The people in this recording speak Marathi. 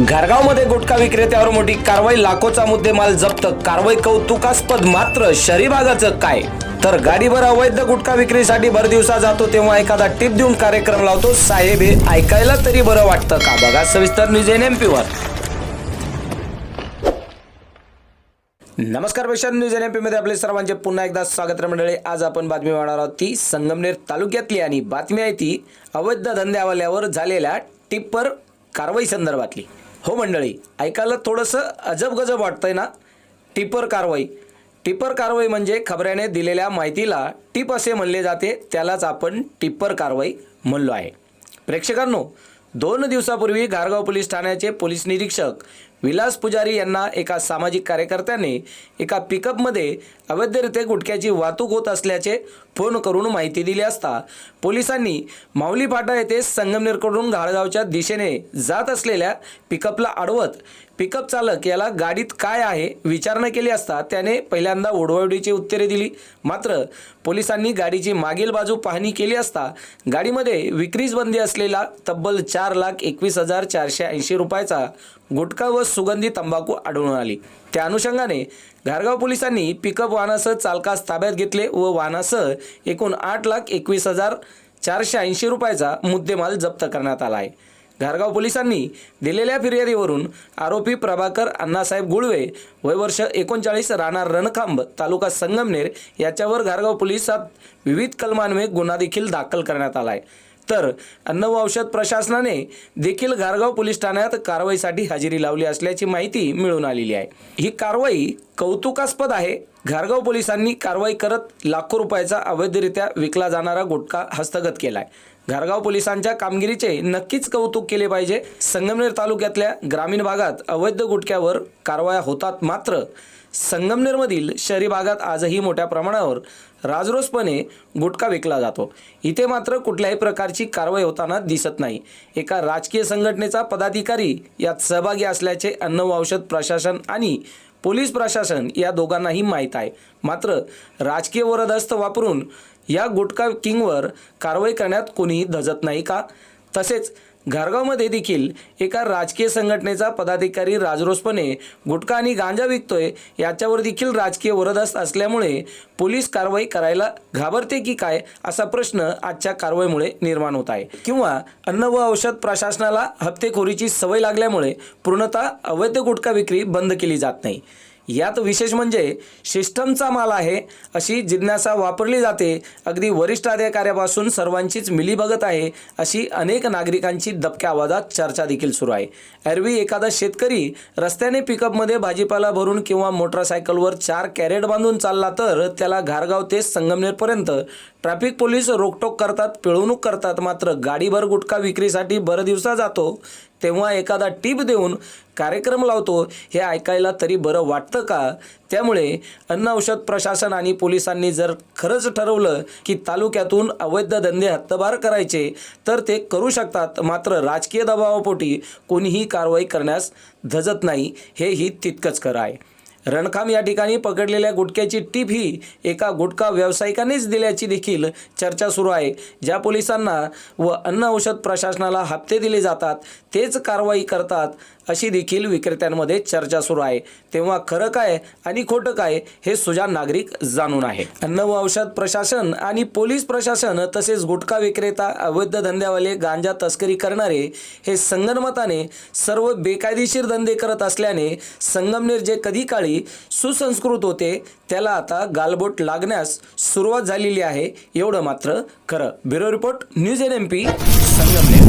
घरगावमध्ये गुटखा विक्रेत्यावर मोठी कारवाई लाखोचा मुद्देमाल जप्त कारवाई कौतुकास्पद मात्र शरीबागाचं काय? तर गाडीभर अवैध गुटखा विक्रीसाठी भर दिवसा जातो तेव्हा एखादा टिप देऊन कार्यक्रम लावतो. साहेब हे ऐकायला तरी बरं वाटतं का? बघा सविस्तर न्यूज एन एम वर नमस्कार पेशन न्यूज एन एममध्ये आपले सर्वांचे पुन्हा एकदा स्वागत मंडळी. आज आपण बातमी पाहणार आहोत ती संगमनेर तालुक्यातली आणि बातमी आहे ती अवैध धंद्यावाल्यावर झालेल्या टिप्पर कारवाई संदर्भातली. हो मंडळी ऐकायला थोडंसं अजब गजब वाटतंय ना? टिपर कारवाई. टिपर कारवाई म्हणजे खबऱ्याने दिलेल्या माहितीला टिप असे म्हणले जाते त्यालाच आपण टिप्पर कारवाई म्हणलो आहे. प्रेक्षकांनो दोन दिवसापूर्वी घारगाव पोलीस ठाण्याचे पोलीस निरीक्षक विलास पुजारी यांना एका सामाजिक कार्यकर्त्याने एका पिकअपमध्ये अवैधरित्या गुटख्याची वाहतूक होत असल्याचे फोन करून माहिती दिली असता पोलिसांनी माऊली फाटा येथे संगमनेरकडून घाळगावच्या दिशेने जात असलेल्या पिकअपला अडवत पिकअप चालक याला गाडीत काय आहे विचारणा केली असता त्याने पहिल्यांदा ओढवाओढीची उत्तरे दिली. मात्र पोलिसांनी गाडीची मागील बाजू पाहणी केली असता गाडीमध्ये विक्रीस बंदी असलेला तब्बल चार लाख एकवीस हजार चारशे ऐंशी रुपयाचा गुटखा व सुगंधी तंबाखू आढळून आली. त्या अनुषंगाने घारगाव पोलिसांनी पिकअप वाहनासह चालकास ताब्यात घेतले व वाहनासह एकूण आठ लाख एकवीस हजार चारशे ऐंशी रुपयाचा मुद्देमाल जप्त करण्यात आला आहे. घारगाव पोलिसांनी दिलेल्या फिर्यादीवरून आरोपी प्रभाकर अण्णासाहेब गुळवे वय वर्ष एकोणचाळीस राहणार रणखांब तालुका संगमनेर याच्यावर घारगाव पोलिसात विविध कलमान्वये गुन्हा देखील दाखल करण्यात आला आहे. तर अन्न व औषध प्रशासनाने देखील घारगाव पोलीस ठाण्यात कारवाईसाठी हजेरी लावली असल्याची माहिती मिळून आलेली आहे. ही कारवाई कौतुकास्पद आहे. घारगाव पोलिसांनी कारवाई करत लाखो रुपयाचा अवैधरित्या विकला जाणारा गुटखा हस्तगत केलाय. घारगाव पोलिसांच्या कामगिरीचे नक्कीच कौतुक केले पाहिजे. संगमनेर तालुक्यातल्या ग्रामीण भागात अवैध गुटख्यावर कारवाया होतात मात्र संगमनेरमधील शहरी भागात आजही मोठ्या प्रमाणावर राजरोसपणे गुटखा विकला जातो. इथे मात्र कुठल्याही प्रकारची कारवाई होताना दिसत नाही. एका राजकीय संघटनेचा पदाधिकारी यात सहभागी असल्याचे अन्न औषध प्रशासन आणि पोलीस प्रशासन या दोघांनाही माहीत आहे. मात्र राजकीय वरदस्त वापरून या गुटखा किंगवर कारवाई करण्यात कोणीही धजत नाही का? तसेच घारगावमध्ये देखील एका राजकीय संघटनेचा पदाधिकारी राजरोसपणे गुटखा आणि गांजा विकतोय याच्यावर देखील राजकीय वरदस्त असल्यामुळे पोलीस कारवाई करायला घाबरते की काय असा प्रश्न आजच्या कारवाईमुळे निर्माण होत आहे. किंवा अन्न व औषध प्रशासनाला हप्तेखोरीची सवय लागल्यामुळे पूर्णतः अवैध गुटखा विक्री बंद केली जात नाही. यात विशेष म्हणजे सिस्टमचा माल आहे अशी जिज्ञासा वापरली जाते. अगदी वरिष्ठ अधिकाऱ्यापासून सर्वांचीच मिलीभगत आहे अशी अनेक नागरिकांची दबक्या आवाजात चर्चा देखील सुरू आहे. एरवी एखादा शेतकरी रस्त्याने पिकअपमध्ये भाजीपाला भरून किंवा मोटरसायकलवर चार कॅरेट बांधून चालला तर त्याला घारगाव ते संगमनेरपर्यंत ट्रॅफिक पोलीस रोकटोक करतात पिळवणूक करतात मात्र गाडीभर गुटखा विक्रीसाठी भर दिवसा जातो तेव्हा एखादा टीप देऊन कार्यक्रम लावतो हे ऐकायला तरी बरं वाटतं का? त्यामुळे अन्न औषध प्रशासन आणि पोलिसांनी जर खरंच ठरवलं की तालुक्यातून अवैध धंदे हद्दबार करायचे तर ते करू शकतात मात्र राजकीय दबावापोटी कोणीही कारवाई करण्यास धजत नाही हेही तितकंच खरं आहे. रणखाम या ठिकाणी पकडलेल्या गुटख्याची टीप ही एका गुटखा व्यावसायिकानेच दिल्याची देखील चर्चा सुरू आहे. ज्या पोलिसांना व अन्न औषध प्रशासनाला हप्ते दिले जातात तेच कारवाई करतात अशी देखील विक्रेत्यांमध्ये चर्चा सुरू आहे. तेव्हा खरं काय आणि खोटं काय हे सुजान नागरिक जाणून आहे. अन्न व औषध प्रशासन आणि पोलीस प्रशासन तसेच गुटखा विक्रेता अवैध धंद्यावाले गांजा तस्करी करणारे हे संगनमताने सर्व बेकायदेशीर धंदे करत असल्याने संगमनेर जे कधी काळी सुसंस्कृत होते त्याला आता गालबोट लागण्यास सुरुवात झालेली आहे. एवढं मात्र खरं. Bureau report news N M P Sangamner.